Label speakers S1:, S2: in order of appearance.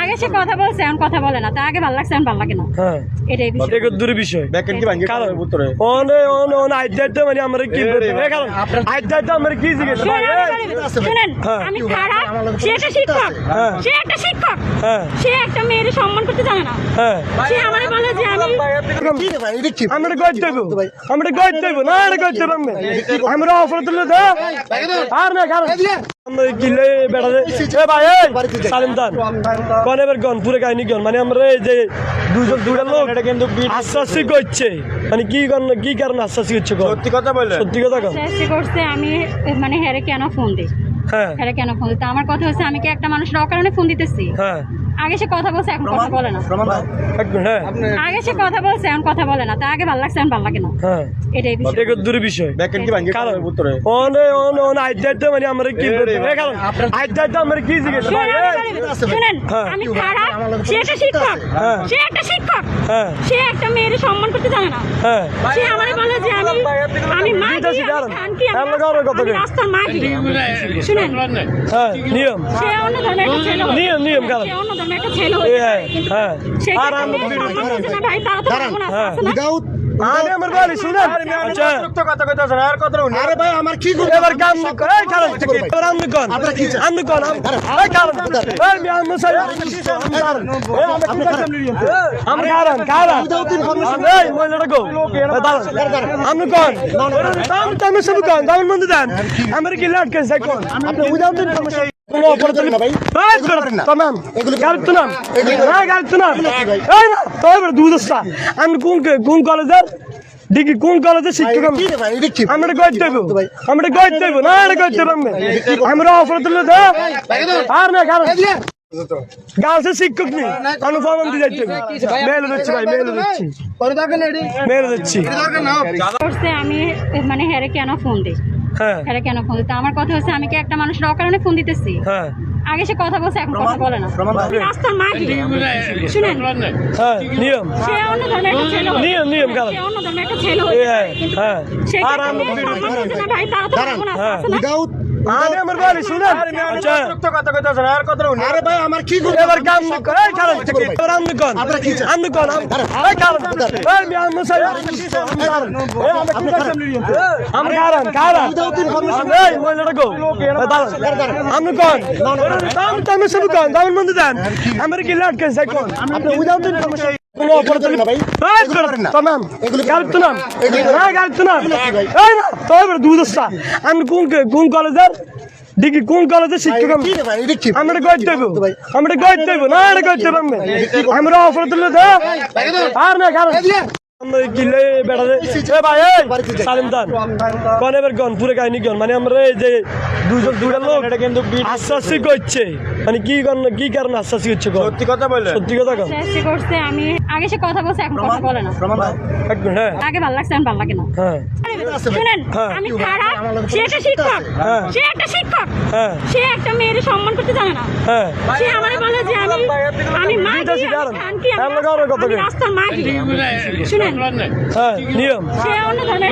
S1: আগে সে কথা বলছে এখন কথা বলে না। তা আগে ভালো লাগছে এখন ভালো লাগে না।
S2: হ্যাঁ।
S1: এটাই বিষয়।
S2: এগুলো দূর বিষয়।
S3: ব্যাকেন কি ভাঙ্গি
S2: কারণ
S3: উত্তরে।
S2: অনে অনে অনে আইদাইতে মানে আমরা কি এই কারণ আইদাইতে আমরা কি জিজ্ঞেস
S1: শুনেন, শুনেন
S2: হ্যাঁ।
S1: আমি খারাপ সে একটা শিক্ষক।
S2: হ্যাঁ।
S1: সে একটা শিক্ষক।
S2: হ্যাঁ।
S1: সে একটা মেয়ের সম্মান করতে জানে না।
S2: হ্যাঁ।
S1: সে আমারে বলে যে আমি
S2: আমরা গইতে দেব আমরা গইতে দেব না এটা গইতে পারবে আমরা অফার দিলে দে। আর না কারণ আমরা কিলে বেড়া এ ভাই সালিম দান। কোন এবার গন পুরো কাহিনী গন মানে আমরা এই যে দুজন দুটা লোক
S3: এটা কিন্তু
S2: আশ্বাসই করছে। মানে কি গন কি কারণে আশ্বাসই করছে
S3: সত্যি কথা বলে?
S2: সত্যি কথা কন
S1: করছে আমি মানে হ্যারে কেন ফোন দিই?
S2: হ্যাঁ।
S1: হ্যারে কেন ফোন দিই? তা আমার কথা হচ্ছে আমি কি একটা মানুষের অকারণে ফোন দিতেছি?
S2: হ্যাঁ।
S1: আগে সে কথা বলছে এখন কথা বলে না।
S2: হ্যাঁ।
S1: আগে সে কথা বলছে এখন কথা বলে না। তা আগে ভালো লাগছে এখন ভালো লাগে না।
S2: হ্যাঁ।
S1: এটাই বিষয়।
S2: এগুলো দূর বিষয়।
S3: ব্যাকেন কি
S2: কারণ
S3: উত্তরে।
S2: অনে অনে অনে আইদাইতে মানে আমরা কি কারণ আইদাইতে আমরা কি জিজ্ঞেস
S1: শুনেন
S2: হ্যাঁ।
S1: আমি খারাপ। সে একটা শিক্ষক।
S2: হ্যাঁ।
S1: সে একটা শিক্ষক।
S2: হ্যাঁ।
S1: সে একটা মেয়ের সম্মান করতে জানে না।
S2: হ্যাঁ।
S1: সে আমারে বলে যে আমি আমি মা
S2: হ্যাঁ,
S1: আমি। রাস্তার মাঝি শুনেন।
S2: হ্যাঁ নিয়ম। নিয়ম, নিয়ম, কারণ।
S1: ধর্মের একটা ছেলে হয়ে
S2: এই হ্যাঁ হ্যাঁ আর আমরা
S1: ভাই, তারা তো পারব না,
S2: হ্যাঁ।
S1: আছে না?
S2: আমি আমার বাড়ি শুনেন আচ্ছা
S3: সত্য কথা কইতাছ আর কথা উনি
S4: আরে ভাই আমার কি
S2: এবার কাম করে কারণ এবার আমি কোন আমি কোন এই কারণ এই আমি সাই আমি কারণ কারণ এই মহিলাটা গো আমি কোন দাম তুমি সব কোন দাম মন্দ দেন আমার কি লাট কে আপনি উইদাউট ইনফরমেশন আমি কোন কোন কলেজের? ডিগ্রি কোন কলেজে শিক্ষক আমি আমরা গইতে দেব। আমরা গইতে দেব। না এটা গইতে পারবে আমরা। অফার আর না কারণ গার্লসের শিক্ষক নেই। আমি ফর্ম যাইতে মেল দিচ্ছি ভাই মেল দিচ্ছি। মেল দিচ্ছি।
S1: আমি মানে হ্যারে কেন ফোন দিই?
S2: হ্যাঁ।
S1: কেন ফোন আমার কথা হচ্ছে আমি কি একটা মানুষের অকারণে ফোন দিতেছি?
S2: হ্যাঁ।
S1: আগে সে কথা বলছে এখন কথা বলে না। রাস্তার শুনেন।
S2: হ্যাঁ নিয়ম।
S1: সে অন্য ধর্মের একটা ছেলে
S2: নিয়ম নিয়ম
S1: সে অন্য ধর্মের একটা ছেলে হয়ে
S2: আর
S1: না ভাই, তারা তো। আছে? না?
S2: আমার শুনেন আচ্ছা
S3: কথা আর
S4: ভাই আমার কি
S2: এবার কাম করে এই কারণ এবার আমি কোন আমি কোন এই কারণ এই মি আমি সাই আমি কারণ কারণ এই মহিলাটা গো আমি কোন দাম তুমি সব কোন দাম মন্দ দেন আমার কি লাট কে যাই কোন আপনি উইদাউট ইনফরমেশন আমি কোন কোন কলেজের? ডিগ্রি কোন কলেজে শিক্ষক আমি আমরা দেব আমরা দেব না এটা আমরা অফার দিলে আর না কারণ আমরা কিলে এ ভাই সালিম দান। কোন এবার গন পুরো কাহিনী গন। মানে আমরা এই যে দুজন দুটা লোক
S3: কিন্তু
S2: আশ্বাসই করছে। মানে কি কারণে কি কারণে আশ্বাসই হচ্ছে
S3: সত্যি কথা বললে
S2: সত্যি কথা কন
S1: সে করছে আমি আগে সে কথা বলছে এখন কথা বলে না।
S2: এক মিনিট হ্যাঁ।
S1: আগে ভালো লাগছে এখন ভালো লাগে না।
S2: হ্যাঁ।
S1: শুনেন
S2: হ্যাঁ।
S1: আমি খারাপ সে একটা শিক্ষক।
S2: হ্যাঁ।
S1: সে একটা শিক্ষক।
S2: হ্যাঁ।
S1: সে একটা মেয়ের সম্মান করতে জানে না।
S2: হ্যাঁ।
S1: সে আমারে বলে যে আমি আমি মা
S2: দিতেছি, দাঁড়ান।
S1: খানকি
S2: হ্যাঁ, লাগাও না কথা
S1: আমি
S2: কই।
S1: রাস্তার মাঝি শুনেন
S2: হ্যাঁ নিয়ম
S1: সে অন্য ধর্মের